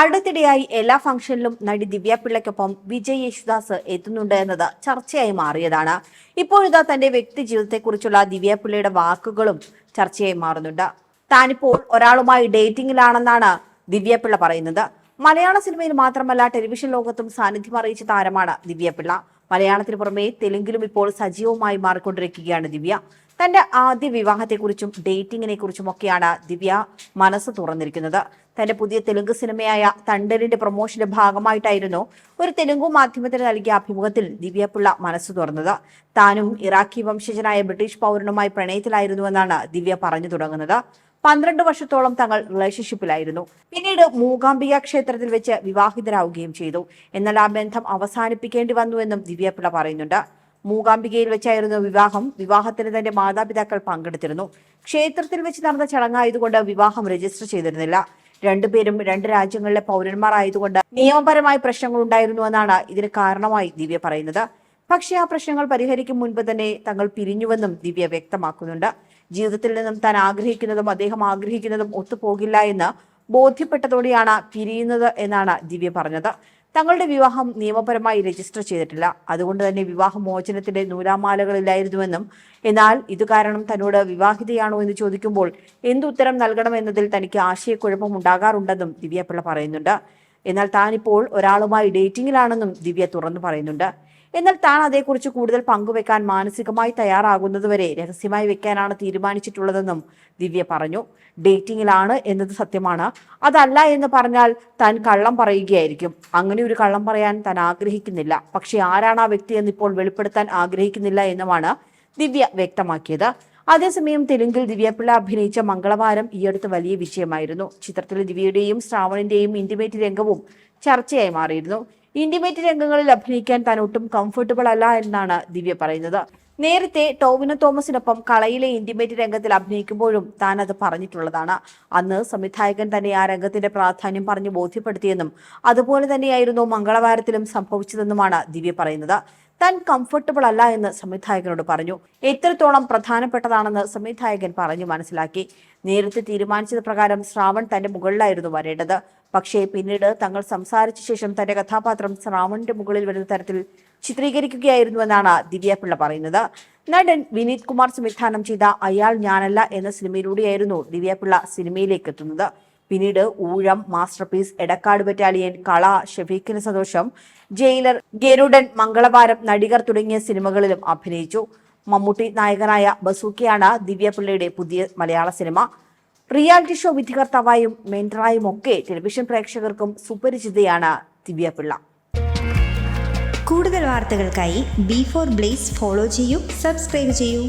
അടുത്തിടെയായി എല്ലാ ഫംഗ്ഷനിലും നടി ദിവ്യ പിള്ളയ്ക്കൊപ്പം വിജയ് യേശുദാസ് എത്തുന്നുണ്ട് എന്നത് ചർച്ചയായി മാറിയതാണ്. ഇപ്പോഴിതാ തന്റെ വ്യക്തി ജീവിതത്തെക്കുറിച്ചുള്ള ദിവ്യപിള്ളയുടെ വാക്കുകളും ചർച്ചയായി മാറുന്നുണ്ട്. താനിപ്പോൾ ഒരാളുമായി ഡേറ്റിംഗിലാണെന്നാണ് ദിവ്യ പിള്ള പറയുന്നത്. മലയാള സിനിമയിൽ മാത്രമല്ല ടെലിവിഷൻ ലോകത്തും സാന്നിധ്യം അറിയിച്ച താരമാണ് ദിവ്യപിള്ള. മലയാളത്തിന് പുറമെ തെലുങ്കിലും ഇപ്പോൾ സജീവമായി മാറിക്കൊണ്ടിരിക്കുകയാണ് ദിവ്യ. തന്റെ ആദ്യ വിവാഹത്തെക്കുറിച്ചും ഡേറ്റിംഗിനെ കുറിച്ചും ഒക്കെയാണ് ദിവ്യ മനസ്സ് തുറന്നിരിക്കുന്നത്. തന്റെ പുതിയ തെലുങ്ക് സിനിമയായ തണ്ടലിന്റെ പ്രൊമോഷന്റെ ഭാഗമായിട്ടായിരുന്നു ഒരു തെലുങ്കു മാധ്യമത്തിന് നൽകിയ അഭിമുഖത്തിൽ ദിവ്യ പിള്ള മനസ്സ് തുറന്നത്. താനും ഇറാഖി വംശജനായ ബ്രിട്ടീഷ് പൗരനുമായി പ്രണയത്തിലായിരുന്നുവെന്നാണ് ദിവ്യ പറഞ്ഞു തുടങ്ങുന്നത്. പന്ത്രണ്ട് വർഷത്തോളം തങ്ങൾ റിലേഷൻഷിപ്പിലായിരുന്നു പിന്നീട് മൂകാംബിക ക്ഷേത്രത്തിൽ വെച്ച് വിവാഹിതരാവുകയും ചെയ്തു. എന്നാൽ ആ ബന്ധം അവസാനിപ്പിക്കേണ്ടി വന്നുവെന്നും ദിവ്യപിള്ള പറയുന്നുണ്ട്. മൂകാംബികയിൽ വെച്ചായിരുന്നു വിവാഹം. വിവാഹത്തിന് തന്റെ മാതാപിതാക്കൾ പങ്കെടുത്തിരുന്നു. ക്ഷേത്രത്തിൽ വെച്ച് നടന്ന ചടങ്ങായതുകൊണ്ട് വിവാഹം രജിസ്റ്റർ ചെയ്തിരുന്നില്ല. രണ്ടുപേരും രണ്ട് രാജ്യങ്ങളിലെ പൗരന്മാർ ആയതുകൊണ്ട് നിയമപരമായ പ്രശ്നങ്ങൾ ഉണ്ടായിരുന്നുവെന്നാണ് ഇതിന് കാരണമായി ദിവ്യ പറയുന്നത്. പക്ഷേ ആ പ്രശ്നങ്ങൾ പരിഹരിക്കും മുൻപ് തന്നെ തങ്ങൾ പിരിഞ്ഞുവെന്നും ദിവ്യ വ്യക്തമാക്കുന്നുണ്ട്. ജീവിതത്തിൽ നിന്നും താൻ ആഗ്രഹിക്കുന്നതും അദ്ദേഹം ആഗ്രഹിക്കുന്നതും ഒത്തുപോകില്ല എന്ന് ബോധ്യപ്പെട്ടതോടെയാണ് പിരിയുന്നത് എന്നാണ് ദിവ്യ പറഞ്ഞത്. തങ്ങളുടെ വിവാഹം നിയമപരമായി രജിസ്റ്റർ ചെയ്തിട്ടില്ല. അതുകൊണ്ട് തന്നെ വിവാഹ മോചനത്തിന്റെ നൂലാമാലകളില്ലായിരുന്നുവെന്നും എന്നാൽ ഇത് കാരണം തന്നോട് വിവാഹിതയാണോ എന്ന് ചോദിക്കുമ്പോൾ എന്തുത്തരം നൽകണമെന്നതിൽ തനിക്ക് ആശയക്കുഴപ്പം ഉണ്ടാകാറുണ്ടെന്നും ദിവ്യപിള്ള പറയുന്നുണ്ട്. എന്നാൽ താനിപ്പോൾ ഒരാളുമായി ഡേറ്റിംഗിലാണെന്നും ദിവ്യ തുറന്നു പറയുന്നുണ്ട്. എന്നാൽ താൻ അതേക്കുറിച്ച് കൂടുതൽ പങ്കുവെക്കാൻ മാനസികമായി തയ്യാറാകുന്നതുവരെ രഹസ്യമായി വെക്കാനാണ് തീരുമാനിച്ചിട്ടുള്ളതെന്നും ദിവ്യ പറഞ്ഞു. ഡേറ്റിംഗിലാണ് എന്നത് സത്യമാണ്. അതല്ല എന്ന് പറഞ്ഞാൽ താൻ കള്ളം പറയുകയായിരിക്കും. അങ്ങനെ ഒരു കള്ളം പറയാൻ താൻ ആഗ്രഹിക്കുന്നില്ല. പക്ഷെ ആരാണ് ആ വ്യക്തി എന്ന് ഇപ്പോൾ വെളിപ്പെടുത്താൻ ആഗ്രഹിക്കുന്നില്ല എന്നുമാണ് ദിവ്യ വ്യക്തമാക്കിയത്. അതേസമയം തെലുങ്കിൽ ദിവ്യപിള്ള അഭിനയിച്ച മംഗളവാരം ഈയടുത്ത് വലിയ വിഷയമായിരുന്നു ചിത്രത്തിലെ ദിവ്യയുടെയും ശ്രാവണിന്റെയും ഇന്റിമേറ്റ് രംഗവും ചർച്ചയായി മാറിയിരുന്നു. ഇന്റിമേറ്റ് രംഗങ്ങളിൽ അഭിനയിക്കാൻ താൻ ഒട്ടും കംഫർട്ടബിൾ അല്ല എന്നാണ് ദിവ്യ പറയുന്നത്. നേരത്തെ ടോവിനോ തോമസിനൊപ്പം കളയിലെ ഇന്റിമേറ്റ് രംഗത്തിൽ അഭിനയിക്കുമ്പോഴും താൻ അത് പറഞ്ഞിട്ടുള്ളതാണ്. അന്ന് സംവിധായകൻ തന്നെ ആ രംഗത്തിന്റെ പ്രാധാന്യം പറഞ്ഞു ബോധ്യപ്പെടുത്തിയെന്നും അതുപോലെ തന്നെയായിരുന്നു മംഗളവാരത്തിലും സംഭവിച്ചതെന്നുമാണ് ദിവ്യ പറയുന്നത്. താൻ കംഫർട്ടബിൾ അല്ല എന്ന് സംവിധായകനോട് പറഞ്ഞു. എത്രത്തോളം പ്രധാനപ്പെട്ടതാണെന്ന് സംവിധായകൻ പറഞ്ഞു മനസ്സിലാക്കി. നേരത്തെ തീരുമാനിച്ചത് പ്രകാരം ശ്രാവൺ തന്റെ മുകളിലായിരുന്നു വരേണ്ടത്. പക്ഷേ പിന്നീട് തങ്ങൾ സംസാരിച്ച ശേഷം തന്റെ കഥാപാത്രം ശ്രാവണിന്റെ മുകളിൽ വരുന്ന തരത്തിൽ ചിത്രീകരിക്കുകയായിരുന്നുവെന്നാണ് ദിവ്യപിള്ള പറയുന്നത്. നടൻ വിനീത് കുമാർ സംവിധാനം ചെയ്ത അയാൾ ഞാനല്ല എന്ന സിനിമയിലൂടെയായിരുന്നു ദിവ്യപിള്ള സിനിമയിലേക്ക് എത്തുന്നത്. പിന്നീട് ഊഴം മാസ്റ്റർപീസ് എടക്കാട് ബറ്റാലിയൻ കള ഷെഫീഖിന് സന്തോഷം ജയിലർ ഗരുഡൻ മംഗളവാരം നടികർ തുടങ്ങിയ സിനിമകളിലും അഭിനയിച്ചു. മമ്മൂട്ടി നായകനായ ബസൂക്കിയാണ് ദിവ്യപിള്ളയുടെ പുതിയ മലയാള സിനിമ. റിയാലിറ്റി ഷോ വിധികർത്താവായും മെന്ററായും ഒക്കെ ടെലിവിഷൻ പ്രേക്ഷകർക്കും സുപരിചിതയാണ് ദിവ്യപിള്ള. കൂടുതൽ വാർത്തകൾക്കായി ബി ഫോർ ബ്ലേസ് ഫോളോ ചെയ്യൂ സബ്സ്ക്രൈബ് ചെയ്യൂ.